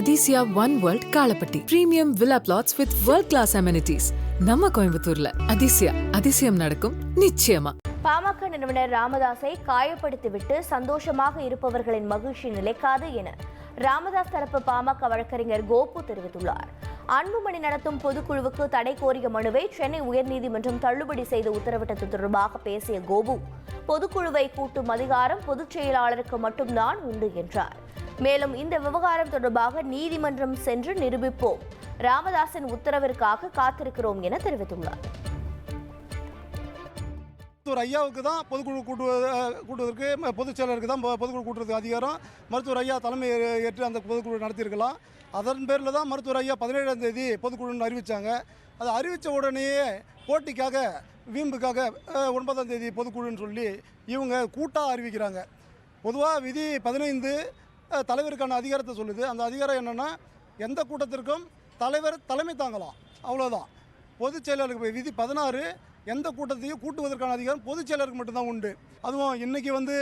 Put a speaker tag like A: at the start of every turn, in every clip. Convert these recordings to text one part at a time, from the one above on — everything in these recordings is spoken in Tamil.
A: Athisaya one world Kalapatti premium villa plots with world class amenities நம்ம கோயம்புத்தூர்ல. அதிசயா அதிசயம் நடக்கும் நிச்சயமா.
B: பாமக நிறுவனர் ராமதாஸை காயப்படுத்திவிட்டு சந்தோஷமாக இருப்பவர்களின் மகிழ்ச்சி நிலைக்காது என ராமதாஸ் தரப்பு பாமக வழக்கறிஞர் கோபு தெரிவித்துள்ளார். அன்புமணி நடத்தும் பொதுக்குழுவுக்கு தடை கோரிய மனுவை சென்னை உயர்நீதிமன்றம் தள்ளுபடி செய்து உத்தரவிட்டது தொடர்பாக பேசிய கோபு பொதுக்குழுவை கூட்டும் அதிகாரம் பொதுச் செயலாளருக்கு மட்டும்தான் உண்டு என்றார். மேலும் இந்த விவகாரம் தொடர்பாக நீதிமன்றம் சென்று நிரூபிப்போம். ராமதாசின் உத்தரவிற்காக காத்திருக்கிறோம் என தெரிவித்துள்ளார்.
C: மருத்துவர் ஐயாவுக்கு தான் பொதுக்குழு கூட்டுவது கூட்டுவதற்கு பொதுச் செயலருக்கு தான் பொதுக்குழு கூட்டுறதுக்கு அதிகாரம். மருத்துவர் ஐயா தலைமை ஏற்று அந்த பொதுக்குழு நடத்தியிருக்கலாம். அதன் பேரில் தான் மருத்துவர் ஐயா பதினேழாம் தேதி பொதுக்குழுன்னு அறிவித்தாங்க அதை அறிவித்த உடனேயே போட்டிக்காக வீம்புக்காக ஒன்பதாம் தேதி பொதுக்குழுன்னு சொல்லி இவங்க கூட்டாக அறிவிக்கிறாங்க. பொதுவாக விதி பதினைந்து தலைவருக்கான அதிகாரத்தை சொல்லுது. அந்த அதிகாரம் என்னென்னா எந்த கூட்டத்திற்கும் தலைவர் தலைமை தாங்கலாம். அவ்வளோதான் பொதுச் செயலாளருக்கு விதி பதினாறு எந்த கூட்டத்தையும் கூட்டுவதற்கான அதிகாரம் பொதுச் செயலருக்கு மட்டும்தான் உண்டு. அதுவும் இன்றைக்கி வந்து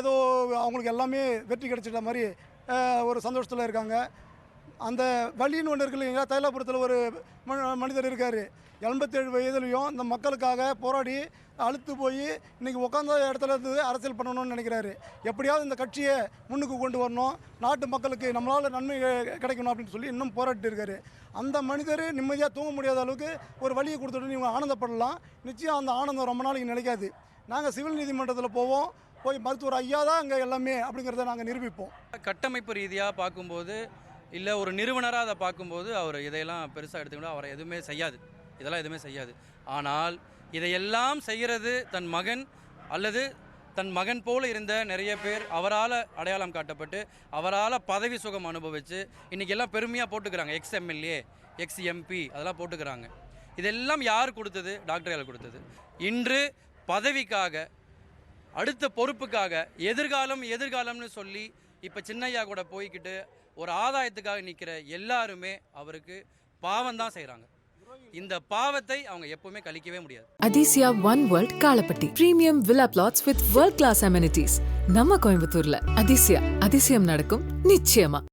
C: ஏதோ அவங்களுக்கு எல்லாமே வெற்றி கிடைச்சிட்ட மாதிரி ஒரு சந்தோஷத்தில் இருக்காங்க. அந்த வழின்னு ஒன்று இருக்கு இல்லைங்களா? தைலாபுரத்தில் ஒரு மனிதர் இருக்கார். எண்பத்தேழு வயதுலையும் இந்த மக்களுக்காக போராடி அழுத்து போய் இன்றைக்கி உட்காந்த இடத்துல இருந்து அரசியல் பண்ணணும்னு நினைக்கிறாரு. எப்படியாவது இந்த கட்சியை முன்னுக்கு கொண்டு வரணும். நாட்டு மக்களுக்கு நம்மளால் நன்மை கிடைக்கணும் அப்படின்னு சொல்லி இன்னும் போராடிட்டு இருக்காரு. அந்த மனிதர் நிம்மதியாக தூங்க முடியாத அளவுக்கு ஒரு வழியை கொடுத்துட்டு இவங்க ஆனந்தப்படலாம். நிச்சயம் அந்த ஆனந்தம் ரொம்ப நாளைக்கு நிலைக்காது. நாங்கள் சிவில் நீதிமன்றத்தில் போவோம். போய் மருத்துவர் ஐயா தான் அங்கே எல்லாமே அப்படிங்கிறத நாங்கள் நிரூபிப்போம்.
D: கட்டமைப்பு ரீதியாக பார்க்கும்போது இல்லை ஒரு நிறுவனராக அதை பார்க்கும்போது அவர் இதையெல்லாம் பெருசாக எடுத்துக்கிட்டா அவரை எதுவுமே செய்யாது. இதெல்லாம் எதுவுமே செய்யாது. ஆனால் இதையெல்லாம் செய்கிறது தன் மகன் அல்லது தன் மகன் போல் இருந்த நிறைய பேர் அவரால் அடையாளம் காட்டப்பட்டு அவரால் பதவி சுகம் அனுபவித்து இன்றைக்கி எல்லாம் பெருமையாக போட்டுக்கிறாங்க. எக்ஸ் எம்எல்ஏ எக்ஸ் எம்பி அதெல்லாம் போட்டுக்கிறாங்க. இதெல்லாம் யார் கொடுத்தது? டாக்டர் கொடுத்தது? இன்று பதவிக்காக அடுத்த பொறுப்புக்காக எதிர்காலம் எதிர்காலம்னு சொல்லி இப்போ சின்னையா கூட போய்க்கிட்டு ஒரு ஆதாயத்துக்காக நிற்கிற எல்லாருமே அவருக்கு பாவம் தான் செய்கிறாங்க இந்த பாவத்தை அவங்க எப்பவுமே கழிக்கவே முடியாது.
A: Athisaya one world Kalapatti premium villa plots with world class amenities நம்ம கோயம்புத்தூர்ல. அதிசயா அதிசயம் நடக்கும் நிச்சயமா.